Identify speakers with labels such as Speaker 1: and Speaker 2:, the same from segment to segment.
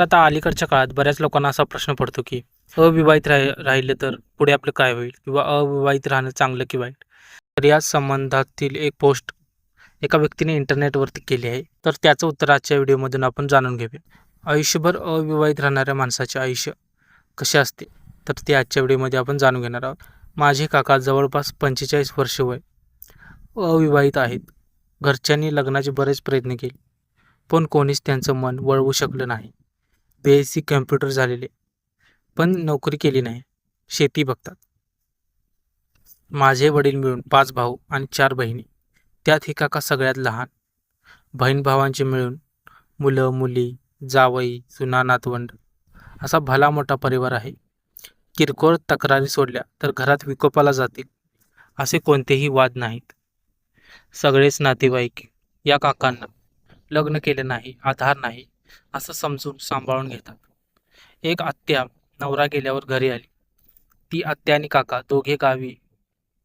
Speaker 1: तर आता अलीकडच्या काळात बऱ्याच लोकांना असा प्रश्न पडतो की अविवाहित राहि राहिले तर पुढे आपलं काय होईल? किंवा अविवाहित राहणं चांगलं की वाईट? तर या संबंधातील एक पोस्ट एका व्यक्तीने इंटरनेटवरती केली आहे. तर त्याचं उत्तर आजच्या व्हिडिओमधून आपण जाणून घेऊया. आयुष्यभर अविवाहित राहणाऱ्या माणसाचे आयुष्य कसे असते? तर ते आजच्या व्हिडिओमध्ये आपण जाणून घेणार आहोत. माझे काका जवळपास पंचेचाळीस वर्ष वय अविवाहित आहेत. घरच्यांनी लग्नाचे बरेच प्रयत्न केले पण कोणीच त्यांचं मन वळवू शकलं नाही. बी कम्प्युटर झालेले. पण नोकरी केली नाही. शेती बघतात. माझे वडील मिळून पाच भाऊ आणि चार बहिणी. त्यात ही काका सगळ्यात लहान. बहीण भावांचे मिळून मुलं मुली जावई सुना नातवंड असा भला मोठा परिवार आहे. किरकोळ तक्रारी सोडल्या तर घरात विकोपाला जातील असे कोणतेही वाद नाहीत. सगळेच नातेवाईक या काकांना लग्न केले नाही आधार नाही असं समजून सांभाळून घेतात. एक आत्या नवरा गेल्यावर घरी आली. ती आत्या आणि काका दोघे गावी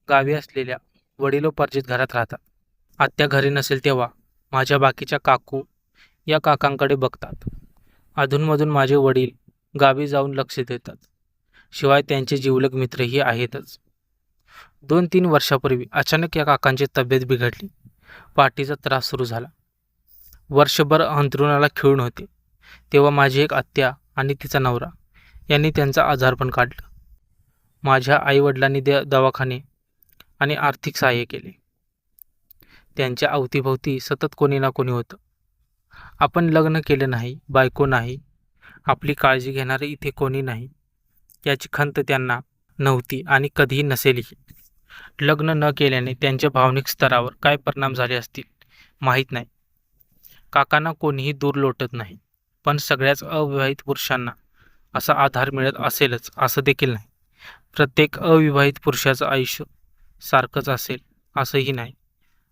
Speaker 1: गावी असलेल्या वडिलोपार्जित घरात राहतात. आत्या घरी नसेल तेव्हा माझ्या बाकीच्या काकू या काकांकडे बघतात. अधूनमधून माझे वडील गावी जाऊन लक्ष देतात. शिवाय त्यांचे जिवलग मित्रही आहेतच. दोन तीन वर्षापूर्वी अचानक या काकांची तब्येत बिघडली. पाठीचा त्रास सुरू झाला. वर्षभर अंथरुणाला खिळून होते. तेव्हा माझी एक आत्या आणि तिचा नवरा यांनी त्यांचा आजारपण काढलं. माझ्या आईवडिलांनी दे दवाखाने आणि आर्थिक सहाय्य केले. त्यांच्या अवतीभोवती सतत कोणी ना कोणी होतं. आपण लग्न केलं नाही बायको नाही आपली काळजी घेणारे इथे कोणी नाही याची खंत त्यांना नव्हती आणि कधीही नसेलही. लग्न न केल्याने त्यांच्या भावनिक स्तरावर काय परिणाम झाले असतील माहीत नाही. काकांना कोणीही दूर लोटत नाही पण सगळ्याच अविवाहित पुरुषांना असा आधार मिळत असेलच असं देखील नाही. प्रत्येक अविवाहित पुरुषाचं आयुष्य सारखंच असेल असंही नाही.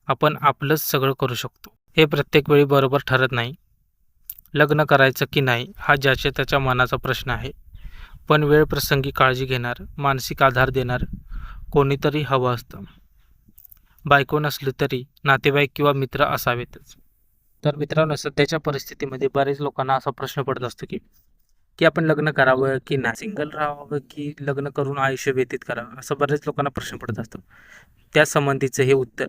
Speaker 1: आपण आपलंच सगळं करू शकतो. हे प्रत्येक वेळी बरोबर ठरत नाही. लग्न करायचं की नाही हा ज्याच्या त्याच्या मनाचा प्रश्न आहे. पण वेळ प्रसंगी काळजी घेणार मानसिक आधार देणार कोणीतरी हवं असतं. बायको नसली तरी नातेवाईक किंवा मित्र असावेतच. तर मित्रांनो सध्याच्या परिस्थितीमध्ये बरेच लोकांना असा प्रश्न पडत असतो की की आपण लग्न करावं की ना? सिंगल राहावं की लग्न करून आयुष्य व्यतीत करावं? असं बरेच लोकांना प्रश्न पडत असतो त्या संबंधीचं हे उत्तर